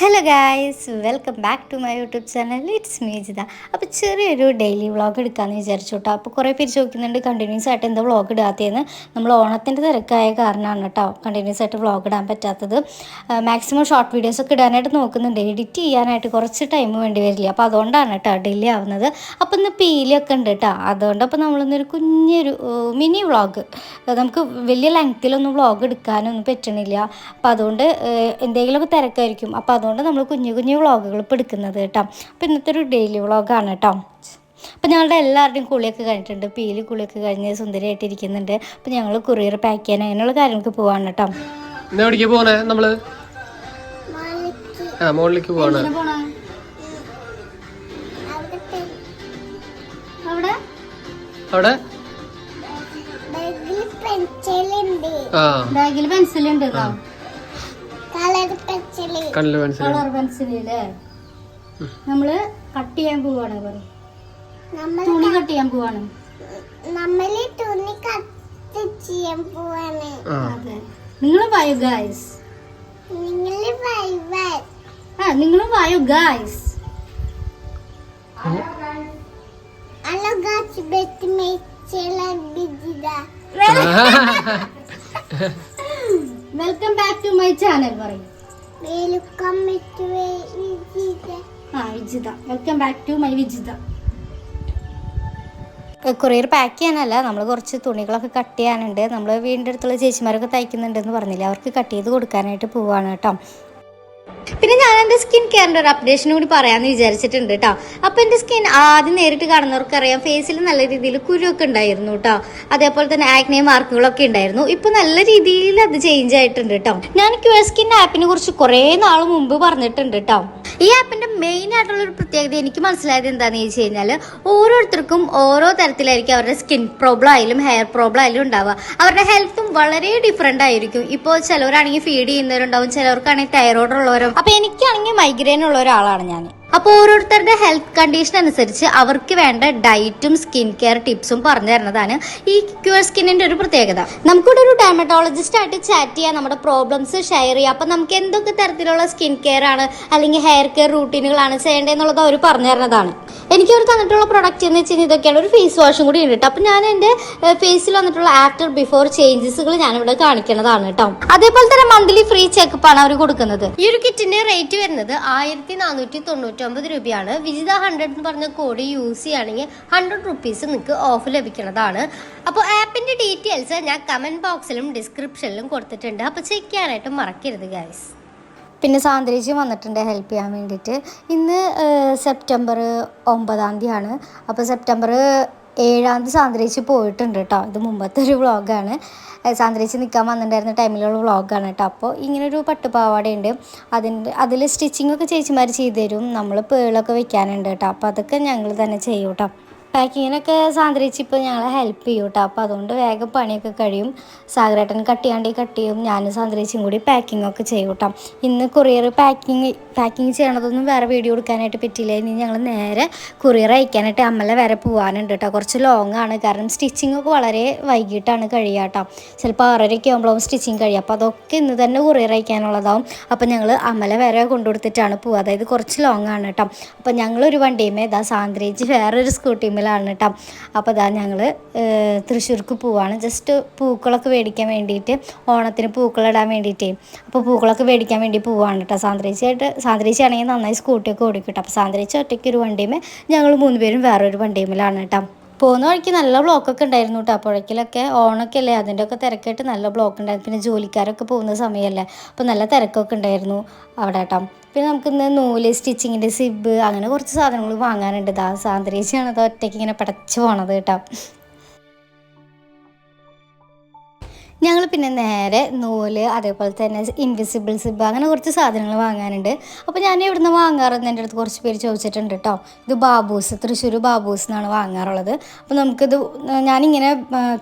Hello guys welcome back to my YouTube channel it's Meejitha അപ്പോൾ ചെറിയൊരു daily vlog എടുക്കാമെന്ന് വിചാരിച്ചു കേട്ടോ അപ്പോൾ കുറേ പേര് ചോദിക്കുന്നുണ്ട് കണ്ടിന്യൂസ് ആയിട്ട് എന്താ വ്ളോഗ് ഇടാത്തതെന്ന് നമ്മൾ ഓണത്തിന്റെ തിരക്കായ കാരണമാണ് കേട്ടോ കണ്ടിന്യൂസ് ആയിട്ട് വ്ളോഗ് ഇടാൻ പറ്റാത്തത്. മാക്സിമം ഷോർട്ട് വീഡിയോസ് ഒക്കെ ഇടാനായിട്ട് നോക്കുന്നുണ്ട്. എഡിറ്റ് ചെയ്യാനായിട്ട് കുറച്ച് ടൈം വേണ്ടി വരില്ല. അപ്പോൾ അതുകൊണ്ടാണ് കേട്ടോ ഡിലേ ആവുന്നത്. അപ്പോൾ ഇന്ന് പീലിയൊക്കെ ഉണ്ട് കേട്ടോ അതുകൊണ്ട് അപ്പോൾ നമ്മളിന്നൊരു കുഞ്ഞൊരു മിനി വ്ളോഗ് നമുക്ക് വലിയ ലെങ്ത്തിലൊന്നും വ്ളോഗ് എടുക്കാനൊന്നും പറ്റണില്ല. അപ്പോൾ അതുകൊണ്ട് എന്തെങ്കിലുമൊക്കെ തിരക്കായിരിക്കും. അപ്പോൾ അതുകൊണ്ട് നമ്മൾ കുഞ്ഞു കുഞ്ഞു വ്ളോഗുകൾ ഇപ്പോൾ എടുക്കുന്നത് കേട്ടോ. അപ്പോൾ ഇന്നത്തെ ഒരു ഡെയിലി വ്ളോഗാണ് കേട്ടോ. അപ്പോൾ ഞങ്ങളുടെ എല്ലാവരുടെയും കുളിയൊക്കെ കഴിഞ്ഞിട്ടുണ്ട്. പീലി കുളിയൊക്കെ കഴിഞ്ഞ് സുന്ദരിയായിട്ട് ഇരിക്കുന്നുണ്ട്. അപ്പോൾ ഞങ്ങൾ കൊറിയർ പാക്ക് ചെയ്യാൻ അങ്ങനെയുള്ള കാര്യങ്ങൾക്ക് പോവാണ് കേട്ടോ. എവിടേക്ക് പോണേ നമ്മൾ? ആ മുകളിലേക്ക് പോവാണ്. അവിടെ അവിടെ? പെൻസിലുണ്ട്. ആ. ബാഗിൽ പെൻസിൽ ഉണ്ട് കേട്ടോ കണ്ണിൽ കളർ പെൻസിൽ അല്ലേ നമ്മൾ കട്ട് ചെയ്യാൻ പോവാണ് പറയും തുണി കട്ട് ചെയ്യാൻ പോവാണ്. നമ്മൾ തുണി കട്ട് ചെയ്യാൻ പോവാണ്. ആ. അതെ. നിങ്ങൾ വായു ഗായ്സ് ആ നിങ്ങൾ വായു guys hello. Bet welcome back to my channel പറയും. ആ Vijitha. Welcome back to my Vijitha. Courier pack ചെയ്യാനല്ല നമ്മൾ കുറച്ച് തുണികളൊക്കെ കട്ട് ചെയ്യാനുണ്ട്. നമ്മൾ വീടിന്റെ അടുത്തുള്ള ചേച്ചിമാരൊക്കെ തയ്ക്കുന്നുണ്ടെന്ന് പറഞ്ഞില്ലേ? അവർക്ക് കട്ട് ചെയ്ത് കൊടുക്കാനായിട്ട് പോവാണ് കേട്ടോ. പിന്നെ ഞാൻ എന്റെ സ്കിൻ കെയറിന്റെ ഒരു അപ്ഡേഷനും കൂടി പറയാമെന്ന് വിചാരിച്ചിട്ടുണ്ട് കേട്ടോ അപ്പോൾ എന്റെ സ്കിൻ ആദ്യം നേരിട്ട് കാണുന്നവർക്കറിയാം ഫേസിൽ നല്ല രീതിയിൽ കുരുവൊക്കെ ഉണ്ടായിരുന്നു കേട്ടോ അതേപോലെ തന്നെ ആക്നെ മാർക്കുകളൊക്കെ ഉണ്ടായിരുന്നു. ഇപ്പോൾ നല്ല രീതിയിൽ അത് ചേഞ്ച് ആയിട്ടുണ്ട് കേട്ടോ ഞാൻ ക്യൂ സ്കിൻ ആപ്പിനെ കുറിച്ച് കുറേ നാൾ മുമ്പ് പറഞ്ഞിട്ടുണ്ട് കേട്ടോ ഈ ആപ്പിന്റെ മെയിൻ ആയിട്ടുള്ള ഒരു പ്രത്യേകത എനിക്ക് മനസ്സിലായത് എന്താണെന്ന് ചോദിച്ചു കഴിഞ്ഞാൽ ഓരോരുത്തർക്കും ഓരോ തരത്തിലായിരിക്കും അവരുടെ സ്കിൻ പ്രോബ്ലം ആയാലും ഹെയർ പ്രോബ്ലം ആയാലും ഉണ്ടാവുക. അവരുടെ ഹെൽത്തും വളരെ ഡിഫറെന്റ് ആയിരിക്കും. ഇപ്പോൾ ചിലവരാണെങ്കിൽ ഫീഡ് ചെയ്യുന്നവരുണ്ടാവും ചിലവർക്കാണെങ്കിൽ തൈറോയ്ഡ് ഉള്ളവരും. അപ്പോൾ എനിക്കാണെങ്കിൽ മൈഗ്രെയിൻ ഉള്ള ഒരാളാണ് ഞാൻ അപ്പോൾ ഓരോരുത്തരുടെ ഹെൽത്ത് കണ്ടീഷൻ അനുസരിച്ച് അവർക്ക് വേണ്ട ഡയറ്റും സ്കിൻ കെയർ ടിപ്സും പറഞ്ഞു തരുന്നതാണ് ഈ ക്യൂർ സ്കിന്നിന്റെ ഒരു പ്രത്യേകത. നമുക്കിവിടെ ഒരു ഡെർമറ്റോളജിസ്റ്റ് ആയിട്ട് ചാറ്റ് ചെയ്യാം നമ്മുടെ പ്രോബ്ലംസ് ഷെയർ ചെയ്യാം. അപ്പോൾ നമുക്ക് എന്തൊക്കെ തരത്തിലുള്ള സ്കിൻ കെയർ ആണ് അല്ലെങ്കിൽ ഹെയർ കെയർ റൂട്ടീനുകളാണ് ചെയ്യേണ്ടതെന്നുള്ളത് അവർ പറഞ്ഞു തരുന്നതാണ്. എനിക്ക് അവർ തന്നിട്ടുള്ള പ്രൊഡക്റ്റ് എന്ന് വെച്ച് കഴിഞ്ഞാൽ ഇതൊക്കെയാണ് ഒരു ഫേസ് വാഷും കൂടി ഉണ്ട് കേട്ടോ. അപ്പം ഞാൻ എന്റെ ഫേസിൽ വന്നിട്ടുള്ള ആഫ്റ്റർ ബിഫോർ ചേഞ്ചസുകൾ ഞാനിവിടെ കാണിക്കുന്നതാണ് കേട്ടോ. അതേപോലെ തന്നെ മന്ത്ലി ഫ്രീ ചെക്കപ്പ് ആണ് അവർ കൊടുക്കുന്നത്. ഈ ഒരു കിറ്റിന്റെ റേറ്റ് വരുന്നത് ആയിരത്തി നാനൂറ്റി തൊണ്ണൂറ്റൊമ്പത് രൂപയാണ്. വിജിത ഹൺഡ്രഡ് എന്ന് പറഞ്ഞ കോഡ് യൂസ് ചെയ്യുകയാണെങ്കിൽ ഹൺഡ്രഡ് റുപ്പീസ് നിങ്ങൾക്ക് ഓഫ് ലഭിക്കുന്നതാണ്. അപ്പോൾ ആപ്പിന്റെ ഡീറ്റെയിൽസ് ഞാൻ കമന്റ് ബോക്സിലും ഡിസ്ക്രിപ്ഷനിലും കൊടുത്തിട്ടുണ്ട്. അപ്പോൾ ചെക്ക് ചെയ്യാനായിട്ട് മറക്കരുത് ഗൈസ് പിന്നെ സാന്ദ്രേജി വന്നിട്ടുണ്ട് ഹെൽപ്പ് ചെയ്യാൻ വേണ്ടിയിട്ട്. ഇന്ന് സെപ്റ്റംബർ ഒമ്പതാം തീയതിയാണ്. അപ്പോൾ സെപ്റ്റംബർ ഏഴാം തീയതി സാന്ദ്രേച്ചി പോയിട്ടുണ്ട് കേട്ടോ. ഇത് മുമ്പത്തെ ഒരു വ്ളോഗാണ്. സാന്ദ്രേച്ചി നിൽക്കാൻ വന്നിട്ടുണ്ടായിരുന്ന ടൈമിലുള്ള വ്ളോഗാണ് കേട്ടോ. അപ്പോൾ ഇങ്ങനൊരു പട്ടുപാവാടയുണ്ട്. അതിന്റെ അതിൽ സ്റ്റിച്ചിങ്ങൊക്കെ ചേച്ചിമാർ ചെയ്തു തരും നമ്മൾ പേളൊക്കെ വെക്കാനുണ്ട് കേട്ടോ. അപ്പോൾ അതൊക്കെ ഞങ്ങൾ തന്നെ ചെയ്യും കേട്ടോ. പാക്കിങ്ങിനൊക്കെ സാന്ദ്രിച്ച് ഇപ്പോൾ ഞങ്ങളെ ഹെൽപ്പ് ചെയ്യും കേട്ടോ അപ്പോൾ അതുകൊണ്ട് വേഗം പണിയൊക്കെ കഴിയും. സാഗരേട്ടൻ കട്ട് ചെയ്യാണ്ടി കട്ട് ചെയ്യും ഞാനും സാന്ദ്രിച്ചും കൂടി പാക്കിംഗ് ഒക്കെ ചെയ്യും കേട്ടോ ഇന്ന് കൊറിയർ പാക്കിങ് പാക്കിങ് ചെയ്യണതൊന്നും വേറെ വീഡിയോ എടുക്കാനായിട്ട് പറ്റിയില്ല. ഇനി ഞങ്ങൾ നേരെ കൊറിയർ അയക്കാനായിട്ട് അമ്മല വരെ പോകാനുണ്ട് കേട്ടോ. കുറച്ച് ലോങ് ആണ്. കാരണം സ്റ്റിച്ചിങ് ഒക്കെ വളരെ വൈകിട്ടാണ് കഴിയുക കേട്ടോ ചിലപ്പോൾ ആറരയ്ക്ക് ആകുമ്പോഴും സ്റ്റിച്ചിങ് കഴിയും അപ്പോൾ അതൊക്കെ ഇന്ന് തന്നെ കൊറിയർ അയക്കാനുള്ളതാവും. അപ്പോൾ ഞങ്ങൾ അമല വരെ കൊണ്ടുകൊടുത്തിട്ടാണ് പോവുക. അതായത് കുറച്ച് ലോങ് ആണ് കേട്ടോ. അപ്പോൾ ഞങ്ങളൊരു വണ്ടിയുമേ ഇതാ സാന്ദ്രേജ് വേറൊരു സ്കൂട്ടിമേലാണ് കേട്ടോ. അപ്പോൾ അതാ ഞങ്ങൾ തൃശ്ശൂർക്ക് പോവാണ്. ജസ്റ്റ് പൂക്കളൊക്കെ മേടിക്കാൻ വേണ്ടിയിട്ട് ഓണത്തിന് പൂക്കളിടാൻ വേണ്ടിയിട്ടേ. അപ്പോൾ പൂക്കളൊക്കെ മേടിക്കാൻ വേണ്ടി പോവാണ് കേട്ടോ. സാന്ദ്രേച്ചിയായിട്ട് സാന്ദ്രേച്ചിയാണെങ്കിൽ നന്നായി സ്കൂട്ടിയൊക്കെ ഓടിക്കും അപ്പോൾ സാന്ദ്രേച്ചി ഒറ്റയ്ക്ക് ഒരു വണ്ടിയുമേ ഞങ്ങൾ മൂന്ന് പേരും വേറൊരു വണ്ടിയുമിലാണ് കേട്ടോ. പോകുന്ന വഴിക്ക് നല്ല ബ്ലോക്കൊക്കെ ഉണ്ടായിരുന്നു കേട്ടോ. അപ്പോഴേക്കിലൊക്കെ ഓണൊക്കെ അല്ലേ? അതിന്റെ ഒക്കെ തിരക്കായിട്ട് നല്ല ബ്ലോക്ക് ഉണ്ടായിരുന്നു. പിന്നെ ജോലിക്കാരൊക്കെ പോകുന്ന സമയമല്ലേ? അപ്പോൾ നല്ല തിരക്കൊക്കെ ഉണ്ടായിരുന്നു അവിടെ കേട്ടോ. പിന്നെ നമുക്ക് ഇന്ന് നൂൽ സ്റ്റിച്ചിങ്ങിന്റെ സിബ് അങ്ങനെ കുറച്ച് സാധനങ്ങൾ വാങ്ങാനുണ്ട്. ദാ സാന്ദ്രേച്ചിയാണ് അത് ഒറ്റയ്ക്ക് ഇങ്ങനെ പടച്ചു പോണത് കേട്ടോ. ഞങ്ങൾ പിന്നെ നേരെ നൂൽ അതേപോലെ തന്നെ ഇൻവിസിബിൾ സിബ് അങ്ങനെ കുറച്ച് സാധനങ്ങൾ വാങ്ങാനുണ്ട്. അപ്പോൾ ഞാൻ ഇവിടുന്ന് വാങ്ങാറെന്ന് എന്റെ അടുത്ത് കുറച്ച് പേര് ചോദിച്ചിട്ടുണ്ട് കേട്ടോ ഇത് ബാബൂസ് തൃശ്ശൂർ ബാബൂസ് എന്നാണ് വാങ്ങാറുള്ളത്. അപ്പോൾ നമുക്കിത് ഞാനിങ്ങനെ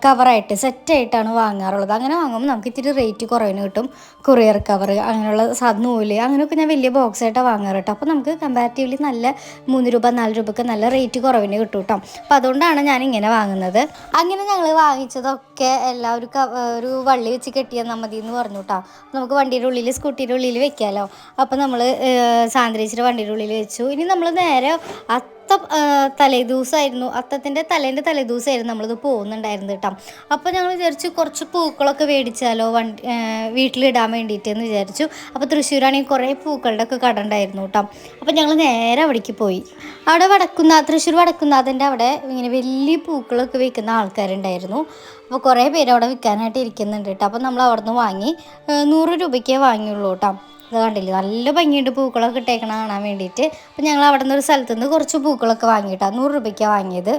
കവറായിട്ട് സെറ്റായിട്ടാണ് വാങ്ങാറുള്ളത്. അങ്ങനെ വാങ്ങുമ്പോൾ നമുക്ക് ഇത്തിരി റേറ്റ് കുറവിന് കിട്ടും. കൊറിയർ കവർ അങ്ങനെയുള്ള സാധനം നൂൽ അങ്ങനെയൊക്കെ ഞാൻ വലിയ ബോക്സ് ആയിട്ടാണ് വാങ്ങാറ് കേട്ടോ അപ്പോൾ നമുക്ക് കമ്പാരിറ്റീവ്ലി നല്ല മൂന്ന് രൂപ നാല് രൂപയ്ക്ക് നല്ല റേറ്റ് കുറവിന് കിട്ടും കേട്ടോ അപ്പോൾ അതുകൊണ്ടാണ് ഞാൻ ഇങ്ങനെ വാങ്ങുന്നത്. അങ്ങനെ ഞങ്ങൾ വാങ്ങിച്ചതൊക്കെ എല്ലാവർക്കും ഒരു വള്ളി വെച്ച് കെട്ടിയെന്നാൽ മതി എന്ന് പറഞ്ഞു കേട്ടോ നമുക്ക് വണ്ടിയുടെ ഉള്ളിൽ സ്കൂട്ടിയുടെ ഉള്ളിൽ വെക്കാമല്ലോ അപ്പോൾ നമ്മൾ സാന്ദ്രേച്ചിയുടെ വണ്ടിയുടെ ഉള്ളിൽ വെച്ചു. ഇനി നമ്മൾ നേരെ അത്ത തലേ തലേദിവസമായിരുന്നു അത്തത്തിന്റെ തലേന്റെ തലേദിവസമായിരുന്നു നമ്മളിത് പോകുന്നുണ്ടായിരുന്നത് കേട്ടോ അപ്പോൾ ഞങ്ങൾ വിചാരിച്ചു കുറച്ച് പൂക്കളൊക്കെ മേടിച്ചാലോ വണ്ടി വീട്ടിലിടാൻ വേണ്ടിയിട്ട് എന്ന് വിചാരിച്ചു. അപ്പോൾ തൃശ്ശൂരാണെങ്കിൽ കുറേ പൂക്കളുടെ ഒക്കെ കട ഉണ്ടായിരുന്നു കേട്ടോ അപ്പോൾ ഞങ്ങൾ നേരെ അവിടേക്ക് പോയി. അവിടെ വടക്കുന്ന തൃശ്ശൂർ വടക്കുന്നാഥന്റെ അവിടെ ഇങ്ങനെ വലിയ പൂക്കളൊക്കെ വിൽക്കുന്ന ആൾക്കാരുണ്ടായിരുന്നു. അപ്പോൾ കുറേ പേര് അവിടെ വിൽക്കാനായിട്ട് ഇരിക്കുന്നുണ്ട് കേട്ടോ. അപ്പോൾ നമ്മൾ അവിടെ നിന്ന് വാങ്ങി നൂറ് രൂപയ്ക്കേ വാങ്ങിയുള്ളൂ കേട്ടോ. അത് കണ്ടില്ലേ? നല്ല ഭംഗിയുണ്ട് പൂക്കളൊക്കെ ഇട്ടേക്കണ കാണാൻ വേണ്ടിയിട്ട്. അപ്പോൾ ഞങ്ങൾ അവിടെ നിന്ന് ഒരു സ്ഥലത്തുനിന്ന് കുറച്ച് പൂക്കളൊക്കെ വാങ്ങിയിട്ടാണ് നൂറ് രൂപയ്ക്കാണ് വാങ്ങിയത്.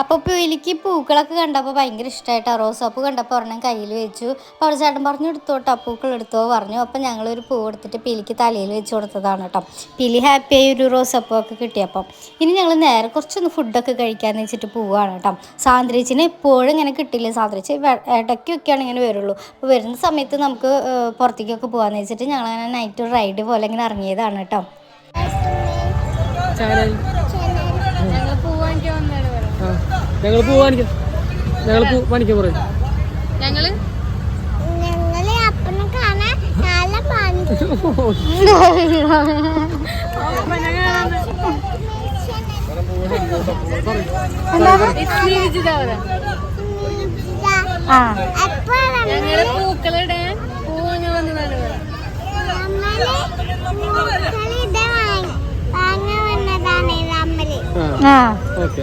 അപ്പോൾ എനിക്ക് പൂക്കളൊക്കെ കണ്ടപ്പോൾ ഭയങ്കര ഇഷ്ടമായിട്ട് റോസാപ്പൂ കണ്ടപ്പോൾ ഒരെണ്ണം കയ്യിൽ വെച്ചു. അപ്പോൾ അവിടെ ചേട്ടൻ പറഞ്ഞു എടുത്തോട്ടോ പൂക്കൾ എടുത്തോ പറഞ്ഞു. അപ്പോൾ ഞങ്ങളൊരു പൂ എടുത്തിട്ട് പിലിക്ക് തലയിൽ വെച്ച് കൊടുത്തതാണ് കേട്ടോ പിലി ഹാപ്പിയായി ഒരു റോസാപ്പൂ ഒക്കെ കിട്ടിയപ്പം ഇനി ഞങ്ങൾ നേരെ കുറച്ചൊന്ന് ഫുഡൊക്കെ കഴിക്കാമെന്ന് വെച്ചിട്ട് പോവുകയാണ് കേട്ടോ സാന്ദ്രിച്ചിന് എപ്പോഴും ഇങ്ങനെ കിട്ടില്ല. സാന്ദ്രിച്ച് ഇടയ്ക്കൊക്കെയാണ് ഇങ്ങനെ വരുള്ളൂ. അപ്പോൾ വരുന്ന സമയത്ത് നമുക്ക് പുറത്തേക്കൊക്കെ പോകാമെന്ന് വെച്ചിട്ട് ഞങ്ങളങ്ങനെ നൈറ്റ് റൈഡ് പോലെ ഇങ്ങനെ ഇറങ്ങിയതാണ് കേട്ടോ ചാനൽ ഞങ്ങൾ പോവാൻ വന്നാണ് ആ ഞങ്ങൾ പൂ കാണിക്കാം ഞങ്ങൾ പൂ കാണിക്കാൻ പറയും. ഞങ്ങൾ? ഞങ്ങൾ അപ്പനെ കാണാൻ നല്ല പണി ആ. ഞങ്ങൾ പൂക്കളിടാൻ പൂവിന് വന്നതാണ് ആ. ഓക്കെ.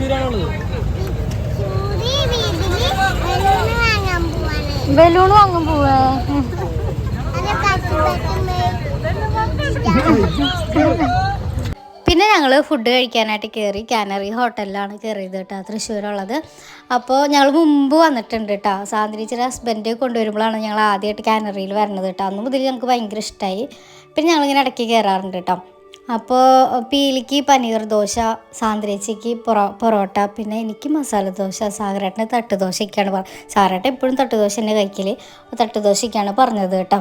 തൃശ്ശൂരാണുള്ളത് വാങ്ങാൻ ബലൂൺ വാങ്ങും പോവാ. പിന്നെ ഞങ്ങൾ ഫുഡ് കഴിക്കാനായിട്ട് കയറി കാനറി ഹോട്ടലിലാണ് കയറിയത് കേട്ടോ തൃശ്ശൂരുള്ളത്. അപ്പോൾ ഞങ്ങൾ മുമ്പ് വന്നിട്ടുണ്ട് കേട്ടോ. സാന്ദ്രിച്ചിയുടെ ഹസ്ബൻഡ് കൊണ്ടുവരുമ്പോഴാണ് ഞങ്ങൾ ആദ്യമായിട്ട് കാനറിയിൽ വരുന്നത് കേട്ടോ. അന്ന് മുതൽ ഞങ്ങൾക്ക് ഭയങ്കര ഇഷ്ടമായി പിന്നെ ഞങ്ങളിങ്ങനെ ഇടയ്ക്ക് കയറാറുണ്ട് കേട്ടോ. അപ്പോൾ പീലിക്ക് പനീർ ദോശ സാന്ദ്രേച്ചിക്ക് പൊറോ പൊറോട്ട പിന്നെ എനിക്ക് മസാല ദോശ സാഗരേട്ടന് തട്ടുദോശയൊക്കെയാണ് പറ സാഗരേട്ടൻ എപ്പോഴും തട്ടുദോശ തന്നെ കഴിക്കൽ തട്ടുദോശയ്ക്കാണ് പറഞ്ഞത് കേട്ടോ.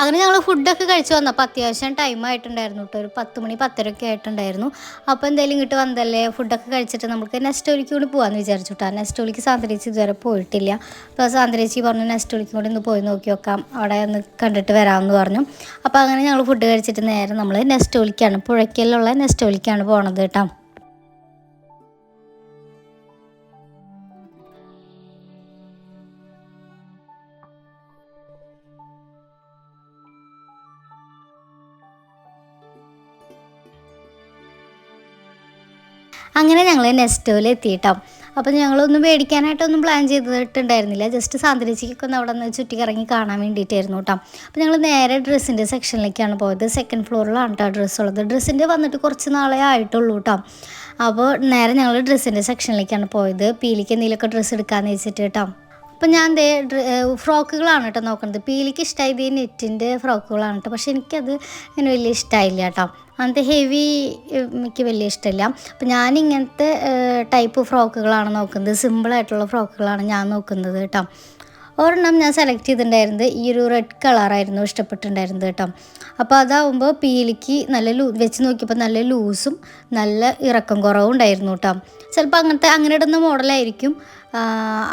അങ്ങനെ ഞങ്ങൾ ഫുഡൊക്കെ കഴിച്ച് വന്നപ്പോൾ അത്യാവശ്യം ടൈം ആയിട്ടുണ്ടായിരുന്നു കേട്ടോ ഒരു പത്ത് മണി പത്തരയൊക്കെ ആയിട്ടുണ്ടായിരുന്നു. അപ്പോൾ എന്തായാലും ഇങ്ങോട്ട് വന്നല്ലേ ഫുഡൊക്കെ കഴിച്ചിട്ട് നമുക്ക് നെക്സ്റ്റ് ഒലിക്ക് കൂടി പോകാമെന്ന് വിചാരിച്ചു കേട്ടോ നെക്സ്റ്റ് ഒലിക്ക് സാന്ദ്രേച്ചി ഇതുവരെ പോയിട്ടില്ല. അപ്പോൾ സാന്ദ്രേച്ചി പറഞ്ഞു നെക്സ്റ്റ് ഒലിക്ക് കൂടി ഒന്ന് പോയി നോക്കി നോക്കാം അവിടെ ഒന്ന് കണ്ടിട്ട് വരാമെന്ന് പറഞ്ഞു. അപ്പോൾ അങ്ങനെ ഞങ്ങൾ ഫുഡ് കഴിച്ചിട്ട് നേരെ നമ്മൾ നെക്സ്റ്റ് ഒലിക്കാണ് പുഴയ്ക്കലുള്ള നെക്സ്റ്റ് ഒലിക്കാണ് പോണത് കേട്ടോ അങ്ങനെ ഞങ്ങൾ നെസ്റ്റോയിൽ എത്തിയിട്ടോ അപ്പോൾ ഞങ്ങളൊന്നും മേടിക്കാനായിട്ടൊന്നും പ്ലാൻ ചെയ്തിട്ടുണ്ടായിരുന്നില്ല. ജസ്റ്റ് സാന്ത്വനിച്ചിക്കൊക്കെ ഒന്ന് അവിടെ നിന്ന് ചുറ്റിക്കിറങ്ങി കാണാൻ വേണ്ടിയിട്ടായിരുന്നു കേട്ടോ അപ്പോൾ ഞങ്ങൾ നേരെ ഡ്രസ്സിന്റെ സെക്ഷനിലേക്കാണ് പോയത്. സെക്കൻഡ് ഫ്ലോറിലാണ് കേട്ടോ ഡ്രസ്സ് ഉള്ളത്. ഡ്രസ്സിന്റെ വന്നിട്ട് കുറച്ച് നാളെ ആയിട്ടുള്ളൂ കേട്ടോ അപ്പോൾ നേരെ ഞങ്ങൾ ഡ്രസ്സിന്റെ സെക്ഷനിലേക്കാണ് പോയത്. പീലിക്ക് എന്തെങ്കിലുമൊക്കെ ഡ്രസ്സ് എടുക്കാമെന്ന് വെച്ചിട്ട് കേട്ടോ അപ്പം ഞാൻ ദേ ഫ്രോക്കുകളാണ് കേട്ടോ നോക്കുന്നത്. പീലിക്ക് ഇഷ്ടമായത് ഈ നെറ്റിന്റെ ഫ്രോക്കുകളാണ് കേട്ടോ പക്ഷെ എനിക്കത് അങ്ങനെ വലിയ ഇഷ്ടമായില്ല കേട്ടോ അങ്ങനത്തെ ഹെവി എനിക്ക് വലിയ ഇഷ്ടമില്ല. അപ്പം ഞാൻ ഇങ്ങനത്തെ ടൈപ്പ് ഫ്രോക്കുകളാണ് നോക്കുന്നത്. സിമ്പിളായിട്ടുള്ള ഫ്രോക്കുകളാണ് ഞാൻ നോക്കുന്നത് കേട്ടോ. ഒരെണ്ണം ഞാൻ സെലക്ട് ചെയ്തിട്ടുണ്ടായിരുന്നത്. ഈ ഒരു റെഡ് കളറായിരുന്നു ഇഷ്ടപ്പെട്ടിട്ടുണ്ടായിരുന്നത് കേട്ടോ. അപ്പോൾ അതാവുമ്പോൾ പീലിക്ക് നല്ല ലൂ വെച്ച് നോക്കിയപ്പോൾ നല്ല ലൂസും നല്ല ഇറക്കം കുറവും ഉണ്ടായിരുന്നു കേട്ടോ. ചിലപ്പോൾ അങ്ങനത്തെ അങ്ങനെ ഇടുന്ന മോഡലായിരിക്കും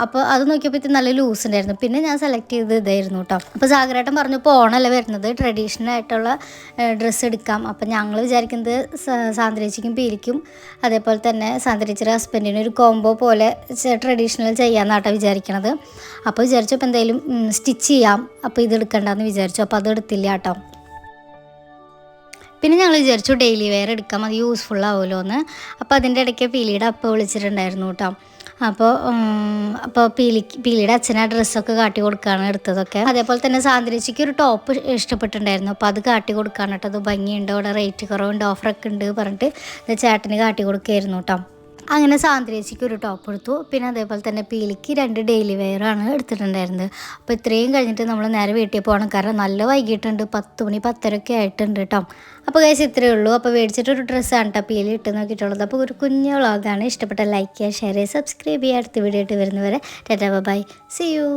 അപ്പോൾ അത് നോക്കിയപ്പോൾ നല്ല ലൂസ് ഉണ്ടായിരുന്നു. പിന്നെ ഞാൻ സെലക്ട് ചെയ്ത് ഇതായിരുന്നു കേട്ടോ അപ്പോൾ സാഗരേട്ടൻ പറഞ്ഞു ഇപ്പോൾ വരുന്നത്? ട്രഡീഷണൽ ആയിട്ടുള്ള ഡ്രസ്സ് എടുക്കാം. അപ്പം ഞങ്ങൾ വിചാരിക്കുന്നത് സാന്ദ്രേച്ചിക്കും പീലിക്കും. അതേപോലെ തന്നെ സാന്ദ്രേച്ചിയുടെ ഹസ്ബൻഡിനും ഒരു കോംബോ പോലെ ട്രഡീഷണൽ ചെയ്യാമെന്നാട്ടോ വിചാരിക്കണത്. അപ്പോൾ വിചാരിച്ചപ്പോൾ എന്തായാലും സ്റ്റിച്ച് ചെയ്യാം. അപ്പോൾ ഇത് എടുക്കണ്ടെന്ന് വിചാരിച്ചു. അപ്പോൾ അത് എടുത്തില്ല കേട്ടോ പിന്നെ ഞങ്ങൾ വിചാരിച്ചു ഡെയിലി വെയർ എടുക്കാം. അത് യൂസ്ഫുൾ ആവുമല്ലോ എന്ന് അപ്പോൾ അതിന്റെ ഇടയ്ക്ക് പീലിയുടെ അപ്പ വിളിച്ചിട്ടുണ്ടായിരുന്നു കേട്ടോ അപ്പോൾ അപ്പോൾ പീലി പീലിയുടെ അച്ഛനെ ആ ഡ്രസ്സൊക്കെ കാട്ടി കൊടുക്കുകയാണ് എടുത്തതൊക്കെ. അതേപോലെ തന്നെ സാന്ദ്രിച്ചിക്ക് ഒരു ടോപ്പ് ഇഷ്ടപ്പെട്ടിട്ടുണ്ടായിരുന്നു. അപ്പോൾ അത് കാട്ടി കൊടുക്കുകയാണ് കേട്ടോ. അത് ഭംഗിയുണ്ട്. അവിടെ റേറ്റ് കുറവുണ്ട്. ഓഫറൊക്കെ ഉണ്ട് പറഞ്ഞിട്ട് ചേട്ടന് കാട്ടി കൊടുക്കുകയായിരുന്നു കേട്ടോ. അങ്ങനെ സാന്ദ്രേച്ചിക്ക് ഒരു ടോപ്പ് എടുത്തു. പിന്നെ അതേപോലെ തന്നെ പീലിക്ക് രണ്ട് ഡെയിലി വെയറാണ് എടുത്തിട്ടുണ്ടായിരുന്നത്. അപ്പോൾ ഇത്രയും കഴിഞ്ഞിട്ട് നമ്മൾ നേരെ വീട്ടിൽ പോകണം കാരണം നല്ല വൈകിട്ടുണ്ട് പത്ത് മണി പത്തരയൊക്കെ ആയിട്ടുണ്ട് കേട്ടോ അപ്പോൾ കഴിച്ച് ഇത്രയേ ഉള്ളൂ. അപ്പോൾ മേടിച്ചിട്ടൊരു ഡ്രസ്സാണ് കേട്ടോ പീലി ഇട്ട് നോക്കിയിട്ടുള്ളത്. അപ്പോൾ ഒരു കുഞ്ഞു വ്ളോഗാണ് ഇഷ്ടപ്പെട്ട ലൈക്ക് ചെയ്യുക ഷെയർ ചെയ്യുക സബ്സ്ക്രൈബ് ചെയ്യുക. അടുത്ത വീഡിയോ ആയിട്ട് വരുന്നവരെ. Tata bye C U